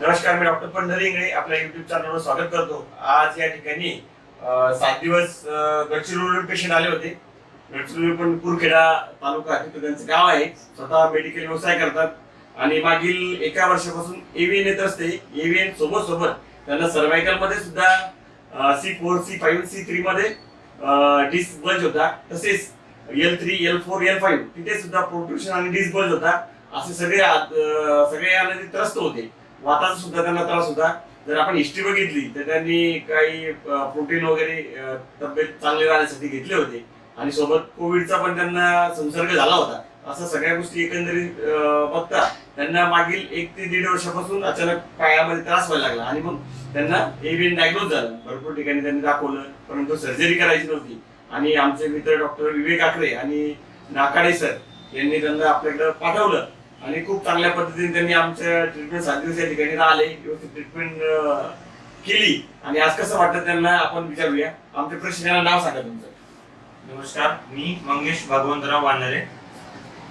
नमस्कार मी डॉक्टर पंढरी इंगळे आपल्या युट्यूब चॅनलवर स्वागत करतो. आज या ठिकाणी सात दिवस अं, गडचिरोली पेशंट आले होते. गडचिरोली पण कुरखेडा तालुका तिथं त्यांचं गाव आहे. स्वतः मेडिकल व्यवसाय करतात. आणि मागील एका वर्षापासून एव्हीएन येत असते. एव्हीएन सोबत सोबत त्यांना सर्वायकलमध्ये सुद्धा C four C five C three मध्ये डिसबल्ज होता. तसेच L three L four L five तिथे सुद्धा प्रोट्रुशन आणि डिसबल्ज होता. असे सगळे सगळे त्रस्त होते. वाताचा सुद्धा त्यांना त्रास होता. जर आपण हिस्ट्री बघितली तर त्यांनी काही प्रोटीन वगैरे तब्येत चांगली राहण्यासाठी घेतले होते. आणि सोबत कोविडचा पण त्यांना संसर्ग झाला होता. असं सगळ्या गोष्टी एकंदरीत बघता त्यांना मागील एक ते दीड वर्षापासून अचानक पायामध्ये त्रास व्हायला लागला. आणि मग त्यांना एव्हियन डायग्नोज झालं. भरपूर ठिकाणी त्यांनी दाखवलं परंतु सर्जरी करायची नव्हती. आणि आमचे मित्र डॉक्टर विवेक आकरे आणि नाकाडे सर यांनी त्यांना आपल्याकडे पाठवलं. आणि खूप चांगल्या पद्धतीने त्यांनी आमच्या ट्रीटमेंट सात दिवस या ठिकाणी आले व्यवस्थित ट्रीटमेंट केली. आणि आज कसं वाटतं त्यांना आपण विचारूया. आमच्या प्रशिक्षणाला नाव सांगा तुमचं. नमस्कार मी मंगेश भगवंतराव वानरे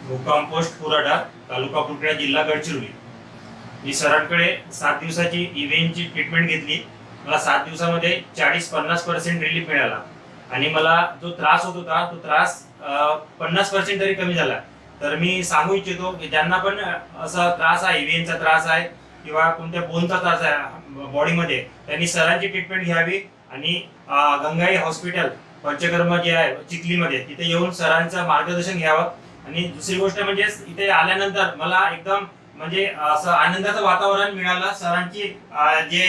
मुक्काम पोस्ट पुराडा तालुका कुरखेडा जिल्हा गडचिरोली. मी सरांकडे सात दिवसाची इव्हेंटची ट्रीटमेंट घेतली. मला सात दिवसामध्ये चाळीस पन्नास पर्सेंट रिलीफ मिळाला. आणि मला जो त्रास होत होता तो त्रास पन्नास पर्सेंट तरी कमी झाला. तर मी सांगू इच्छितो की ज्यांना पण असा त्रास आहे इव्हेंटचा त्रास आहे किंवा कोणत्या बोनचा त्रास आहे बॉडीमध्ये त्यांनी सरांची ट्रीटमेंट घ्यावी आणि गंगाई हॉस्पिटल पंचकर्म जे आहे चिखलीमध्ये तिथे येऊन सरांचं मार्गदर्शन घ्यावं. आणि दुसरी गोष्ट म्हणजे इथे आल्यानंतर मला एकदम म्हणजे असं आनंदाचं वातावरण मिळालं. सरांची जे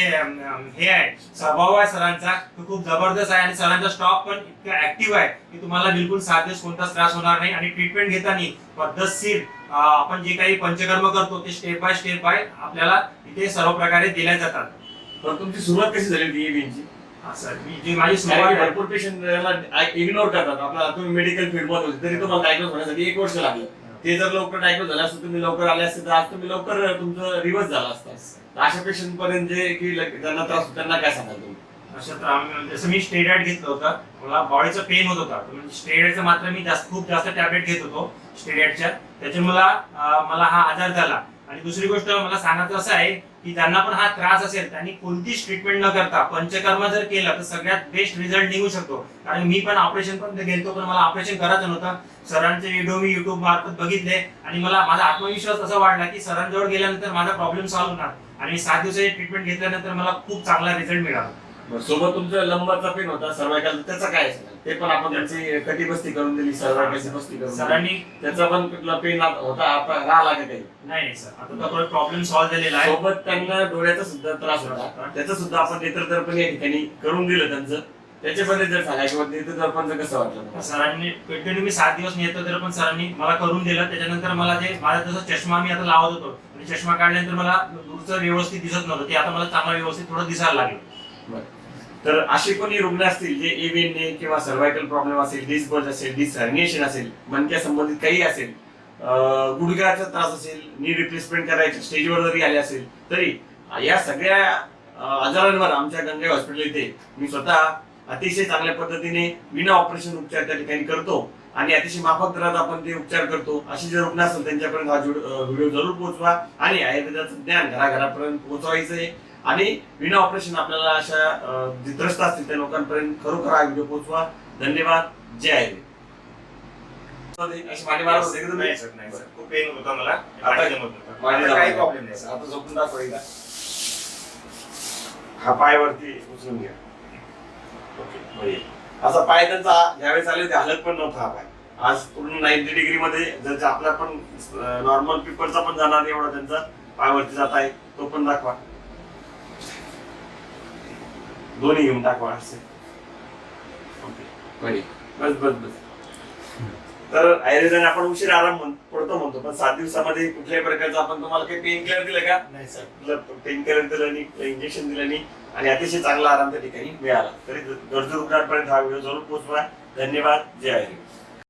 हे आहे स्वभाव आहे सरांचा तो खूप जबरदस्त आहे आणि सरांचा स्टॉक पण इतका ऍक्टिव्ह आहे की तुम्हाला बिलकुल सात दिवस कोणताच त्रास होणार नाही आणि ट्रीटमेंट घेताना पद्धतशीर आपण जे काही पंचकर्म करतो ते स्टेप बाय स्टेप बाय आपल्याला इथे सर्व प्रकारे दिल्या जातात. तर तुमची सुरुवात कशी झाली होती मी जी माझी सुरुवात भरपूर पेशंट इग्नोर करतात. आपल्याला तुम्ही मेडिकल फील्डमध्ये होते तरी तुम्हाला डायग्नोज होण्यासाठी एक वर्ष लागलं. ते जर लवकर डायग्नोज झालं असतं तुम्ही लवकर आले असते तर आज तुम्ही लवकर तुमचं रिव्हर्स झालं असतं. अशा पेशंट पर्यंत जे की त्यांना त्रास त्यांना काय सांगाल तुम्ही? अशा तर आम्ही म्हणजे, जसं मी स्टेरॉइड घेतलं होतं मला बॉडीचा पेन होत होता. म्हणजे स्टेरॉइडचं मात्र मी जास्त खूप जास्त टॅबलेट घेत होतो स्टेरॉइडच्या त्याच्यामुळे मला मला हा आजार झाला. आणि दुसरी गोष्ट मला सांगायचं असं आहे की ज्यांना पण हा त्रास असेल त्यांनी कोणतीच ट्रीटमेंट न करता पंचकर्म जर केलं तर सगळ्यात बेस्ट रिझल्ट निघू शकतो. कारण मी पण ऑपरेशन पण गेलतो पण मला ऑपरेशन करायचं नव्हतं. सरांचे व्हिडिओ मी युट्यूब मार्फत बघितले आणि मला माझा आत्मविश्वास असा वाढला की सरांजवळ गेल्यानंतर माझा प्रॉब्लेम सॉल्व्ह होणार. आणि सात दिवसाची ट्रीटमेंट घेतल्यानंतर मला खूप चांगला रिझल्ट मिळाला. सोबत तुमचं लंबाचा पेन होता सर्वायकल त्याचा काय? ते पण आपण त्यांची कटिबस्ती करून दिली? सर्वायकलची बस्ती करून. सरांनी. त्याचा पण कुठला पेन होता? आता राहिला का काही नाही नाही सर. आता तो प्रॉब्लेम सॉल्व्ह झालेला आहे. सोबत त्यांना डोळ्याचा सुद्धा त्रास होता. त्याचं सुद्धा आपण नेत्रदर्पण या ठिकाणी करून दिलं त्यांचं. त्याचे पण जर सांगा किंवा नेत्रदर्पणचं कसं वाटलं? सरांनी कंटिन्यू मी सात दिवस नेतो तर पण सरांनी मला करून दिलं. त्याच्यानंतर मला जे माझा जसं चष्मा मी आता लावत होतो आणि चष्मा काढल्यानंतर मला दूरचं व्यवस्थित दिसत नव्हतं. ते आता मला चांगला व्यवस्थित थोडं दिसायला लागलं. तर असे कोणी रुग्ण असतील जे एव्हियनने किंवा सर्वायकल प्रॉब्लेम असेल डिस्बर्ज असेल डिसहर्निएशन असेल मणक्या संबंधित काही असेल गुडघ्याचा त्रास असेल नी रिप्लेसमेंट करायचे स्टेजवर जरी आले असेल तरी या सगळ्या आजारांवर आमच्या गंगा हॉस्पिटल इथे मी स्वतः अतिशय चांगल्या पद्धतीने विना ऑपरेशन उपचार त्या ठिकाणी करतो आणि अतिशय माफक दरात आपण ते उपचार करतो. अशी जे रुग्ण असेल त्यांच्यापर्यंत हा व्हिडिओ जरूर पोहोचवा आणि आयुर्वेदाचं ज्ञान घराघरापर्यंत पोहोचवायचं आहे आणि विना ऑपरेशन आपल्याला अशा जे त्रस्त असतील त्या लोकांपर्यंत खरोखर हा व्हिडिओ पोहोचवा. धन्यवाद. जय सर खूप पेन होता मला. काही. प्रॉब्लेम नाही सर. आता झोपून दाखवा एकदा. हा पाय वरती उचलून घ्या. ओके. असा पाय त्यांचा ज्यावेळेस आले ते हलत पण नव्हता हा पाय. आज पूर्ण नाईन्टी डिग्री मध्ये जर आपला पण नॉर्मल पीपलचा पण जाणार नाही एवढा त्यांचा. पाय वरती जात आहे तो पण दाखवा. दोन्ही घेऊन दाखवा असे. ओके. बढिया. बस बस बस. तर आयुर्वेदाने आपण उशीर आराम म्हण- पडतो म्हणतो पण सात दिवसामध्ये कुठल्याही प्रकारचं आपण तुम्हाला काही पेन किलर दिलं का? नाही सर पेन किलर दिलं नाही इंजेक्शन दिलं नाही आणि अतिशय चांगला आराम त्या ठिकाणी मिळाला. तरी गरजू रुग्णांपर्यंत हा व्हिडिओ जरूर पोहोचवा. धन्यवाद. जय आयुर्वेद.